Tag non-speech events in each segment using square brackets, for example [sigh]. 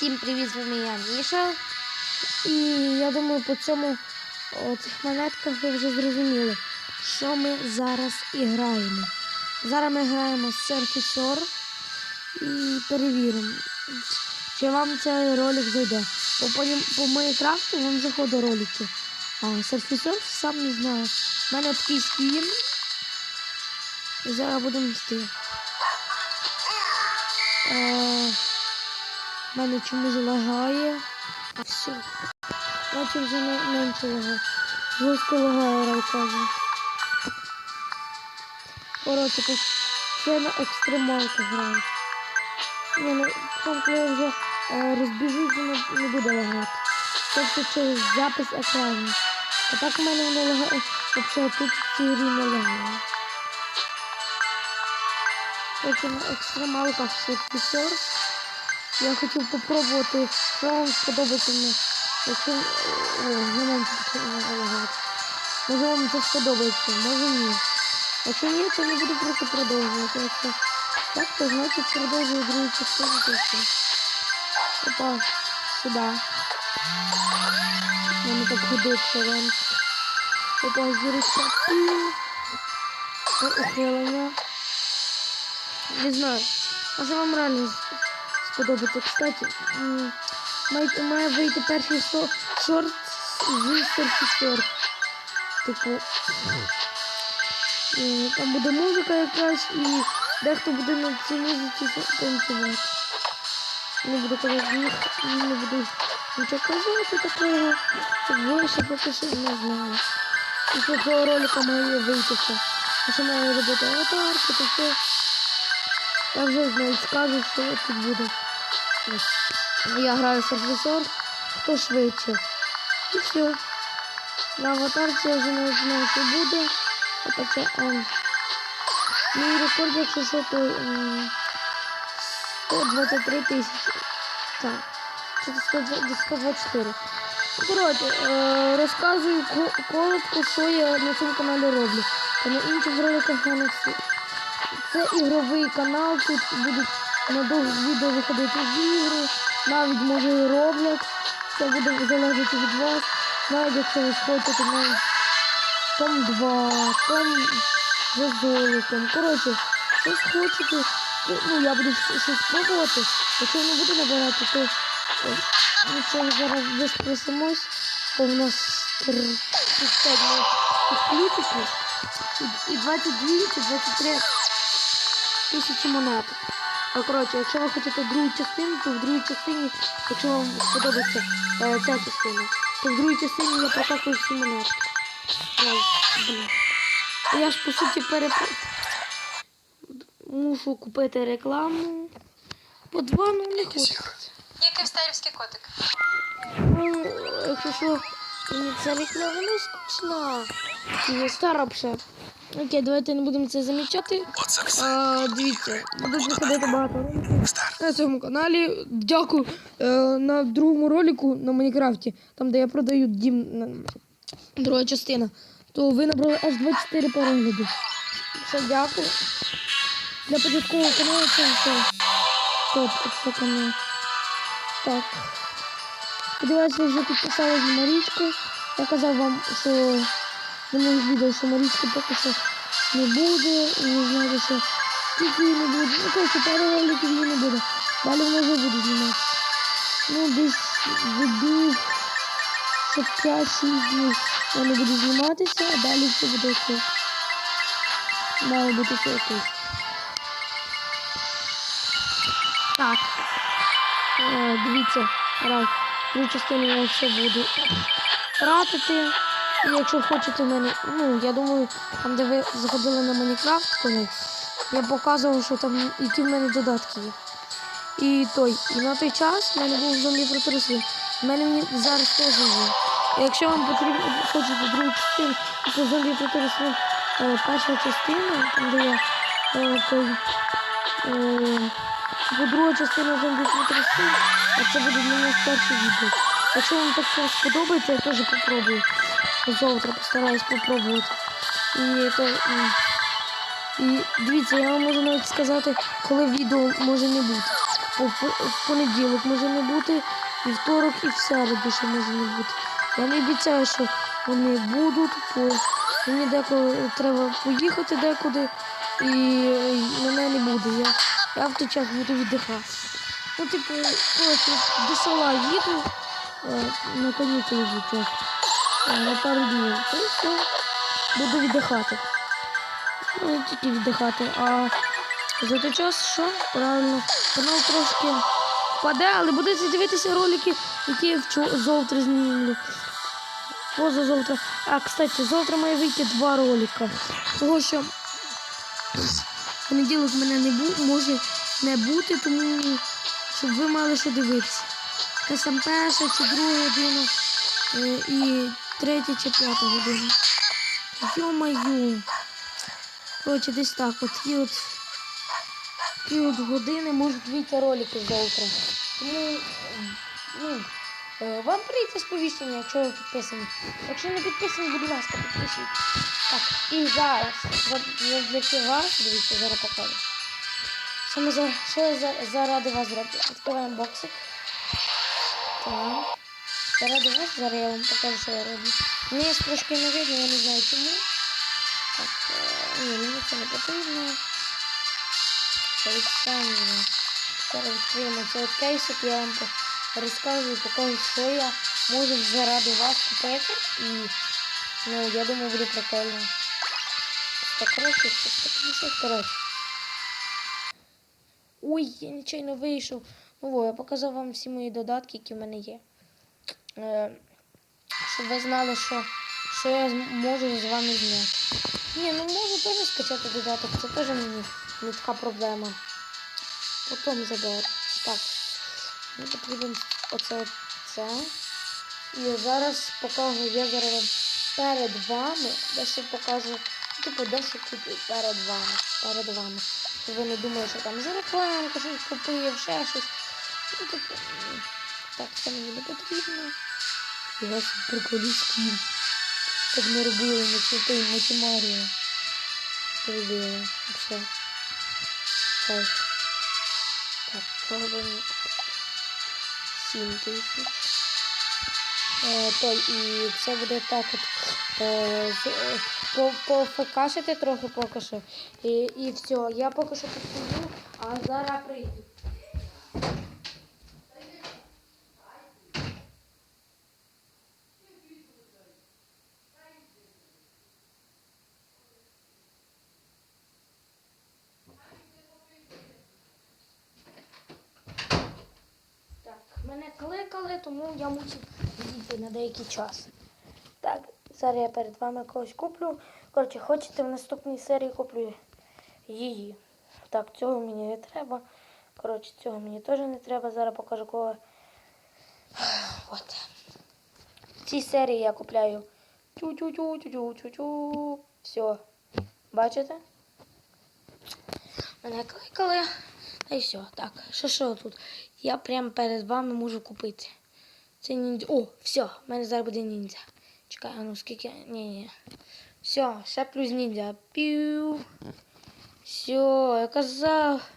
Всім привіт, з вами я Міша. І я думаю, по цьому о, цих монетках ви вже зрозуміли, що ми зараз граємо. Зараз ми граємо з Surfacer і перевіримо, чи вам цей ролик зайде. По, по, по Майнкрафту вам заходять ролики. А Surfacer сам не знаю. У мене такий скін. І зараз будемо йти. Е, в мене чомусь лагає. Все. Наче вже не менше лагає. Жорстко лагає райкажу. Коротше, це на екстремалку граю. Ні, ну там коли я вже е, розбіжусь, воно не буде лагати. Тобто через запис екрану. А так в мене воно лагає. Взагалі тут в цій грі не лагає. Поки на екстремалках сервісор. Я хотів попробувати, що вам сподобається мені. Якщо не. Може вам це сподобається, може ні. Якщо ні, то не буду просто продовжувати. Якщо так, то значить продовжую другу частину то все. Опа, сюди. Вони так ходить шарен. Опа, зірочка. Ухилення. Не знаю. Може вам реально сподобається. Кстати, має, має вийти перший со- шорт з серфістер. Типу, там буде музика якась і дехто буде на цій музиці танцювати. Не буду казати, не буду нічого казати такого. Ви ще поки що не знаю. Після цього ролика має вийти ще. Ще має робити аватарки, то все. Я вже знаю, скажу, що тут буде. Я граю сервісор, хто швидше. І все. На аватарці я вже не знаю, що буде. А це М. Мій рекорд, якщо що, то м, 123 тисячі. Так. Чи то 124. Коротше, е, розказую коротко, що я на цьому каналі роблю. Та на інших роликах я не всі. Це ігровий канал, тут будуть надовго відео виходити з ігри, навіть може Roblox. Це буде залежати від вас. Навіть якщо ви схочете навіть Том 2, Том за золотом. Коротше, щось хочете, то, ну я буду щось пробувати. Якщо не буду набирати, то нічого зараз десь просимось, бо в нас 35 включити. І 22 чи 23 тисячі монеток. А коротше, якщо ви хочете другу частину, то в другій частині, якщо вам сподобається е, ця частина, то в другій частині я прокакую всі монетки. Блін. Я ж по суті переп... мушу купити рекламу. По два ну не хочу. Який стайлівський котик? Ну, якщо що, мені ця не скучна. І стара. Окей, давайте не будемо це замічати. А, дивіться, будуть виходити багато роликів на цьому каналі. Дякую е, на другому ролику на Майнкрафті, там де я продаю дім, друга частина, то ви набрали аж 24 перегляди. Все, дякую. Для початкового каналу це все. Топ, це канал. Так. Сподіваюся, ви вже підписались на Марічку. Я казав вам, що на моїх відео, що Марічки поки що не буде. І не знаю, що скільки її не буде. Ну, коротше, пару роликів її не буде. Далі вона вже буде знімати. Ну, десь днів, щоб 5-6 днів вона буде зніматися, а далі все буде окей. Має бути все окей. Так. Е, дивіться, раз. Другу частину я все буду тратити. І якщо хочете мене, ну, я думаю, там, де ви заходили на Майнкрафт колись, я показував, що там які в мене додатки є. І той, і на той час в мене був зомбі протиросли. В мене зараз теж є. Якщо вам потрібно хочете другу частину, то зомбі протиросли е, перша частина, де я е, той. Бо друга частина зомбі протиросли, а це буде мене перше відео. Якщо вам так все сподобається, я теж попробую. Завтра постараюсь попробувати. І то. І дивіться, я вам можу навіть сказати, коли відео може не бути. В, по- в понеділок може не бути, і второк, і в середу ще може не бути. Я не обіцяю, що вони будуть, бо мені деколи треба поїхати декуди, і мене не буде. Я, я в той час буду віддихати. Ну, типу, коротше, до села їду е, на канікули вже е, на пару днів. Й все, буду віддихати. Ну, не тільки віддихати, а за той час що? Правильно, канал трошки впаде, але будете дивитися ролики, які я завтра знімлю. Позавтра. А, кстати, завтра має вийти два ролика. Того що понеділок мене не бу- може не бути, тому щоб ви мали що дивитися. Якась там перша чи друга година е, і третя чи п'ята година. Йо-маю. Коротше, десь так от. І от такі от години можуть вийти ролики завтра. Тому ну, е, вам прийде сповіщення, якщо ви підписані. Якщо не підписані, будь ласка, підпишіть. Так, і зараз за- завдяки вас, дивіться, зараз покажу. Що, ми за, що я заради вас зроблю? Відкриваємо боксик. Так. Заради вас зараз я вам покажу, що я роблю. Мені трошки не видно, я не знаю чому. Так, е, ні, мені це не потрібно. Це відстанемо. Зараз відкриємо цей кейсик, я вам і покажу, що я можу заради вас купити. І ну, я думаю, буде прикольно. 100 кроків, 150 коротше. Ой, я нічого вийшов. Ну, во, я показав вам всі мої додатки, які в мене є. Е, щоб ви знали, що, що я можу з вами зняти. Ні, ну можу теж скачати додаток, це теж мені не така проблема. Потім заберу. Так. Мені потрібен оце це. І зараз покажу, я зараз перед вами, дещо покажу, ну, типу, дещо перед вами. Перед вами. Ви не думали, що там за рекламку щось купив, ще щось. Ну, типу, так, це мені не потрібно. Я собі приколю скін. Так ми робили на Моті Маріо. Робили. Все. Так. Так, пробуємо. 7 тисяч. Е, той, і це буде так от е, е, по, пофекашити трохи поки що. І, і все. Я поки що підходжу, а зараз прийду. Мене кликали, тому я мусив відійти на деякий час. Так, зараз я перед вами когось куплю. Коротше, хочете в наступній серії куплю її. Так, цього мені не треба. Коротше, цього мені теж не треба. Зараз покажу кого. [sighs] От. В цій серії я купляю тю-тю-тю-тю-тю-тю. Все. Бачите? Мене кликали. Й все. Так, що що тут? Я прямо перед вами можу купити. Це ніндзя. О, все, в мене зараз буде ніндзя. Чекай, а ну скільки. Ні, ні. Все, ще плюс ніндзя. Пів. Все, я казав.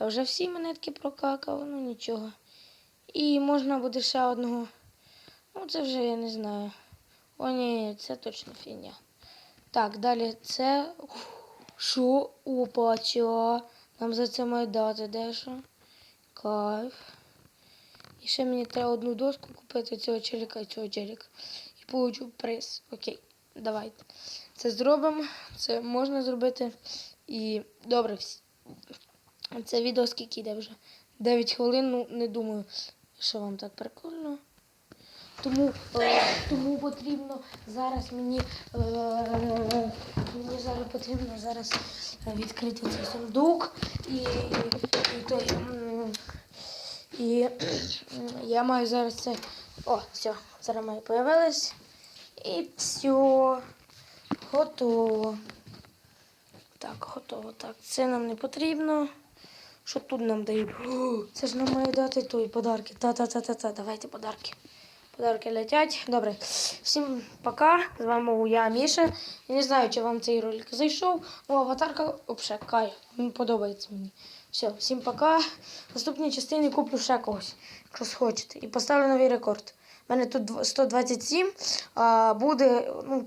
Я вже всі монетки прокакав, ну нічого. І можна буде ще одного. Ну, це вже я не знаю. О, ні, це точно фігня. Так, далі це. Що? Опа, чо? Нам за це мають дати дещо. Кайф. І ще мені треба одну доску купити цього челіка і цього челіка. І получу приз. Окей, давайте. Це зробимо. Це можна зробити. І добре. Це відео скільки йде вже? 9 хвилин, ну не думаю, що вам так прикольно. Тому, е, тому потрібно зараз мені, е, мені зараз потрібно зараз відкрити цей сундук і, і, той. І я маю зараз це. О, все, зараз має появилось. І все. Готово. Так, готово. Так, це нам не потрібно. Що тут нам дають? О, це ж нам має дати той подарки. Та-та-та-та-та. Давайте подарки. Подарки летять. Добре. Всім пока. З вами був я, Міша. Я не знаю, чи вам цей ролик зайшов. Ну, аватарка взагалі кайф. Подобається мені. Все, всім пока. В наступній частині куплю ще когось, якщо схочете. І поставлю новий рекорд. У мене тут 127, а буде ну,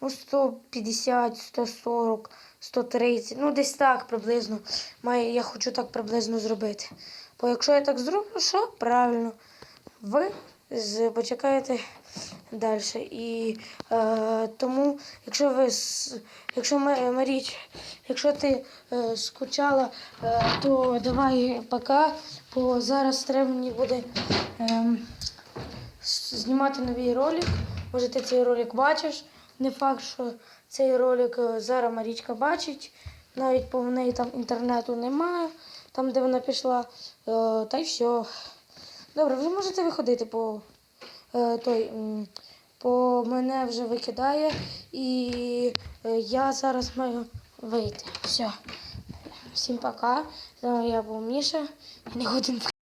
ну 150, 140, 130. Ну, десь так приблизно. Має, я хочу так приблизно зробити. Бо якщо я так зроблю, що правильно, ви почекаєте далі. І е, тому, якщо ви якщо Ма- Маріч, якщо ти е, скучала, е, то давай пока, бо зараз треба мені буде с- знімати новий ролик. Може, ти цей ролик бачиш. Не факт, що цей ролик е, зараз Марічка бачить. Навіть бо в неї там інтернету немає, там, де вона пішла. Е, та й все. Добре, ви можете виходити, е, той. по мене вже викидає, і е, я зараз маю вийти. Все. Всім пока. З я був Міша. Не годин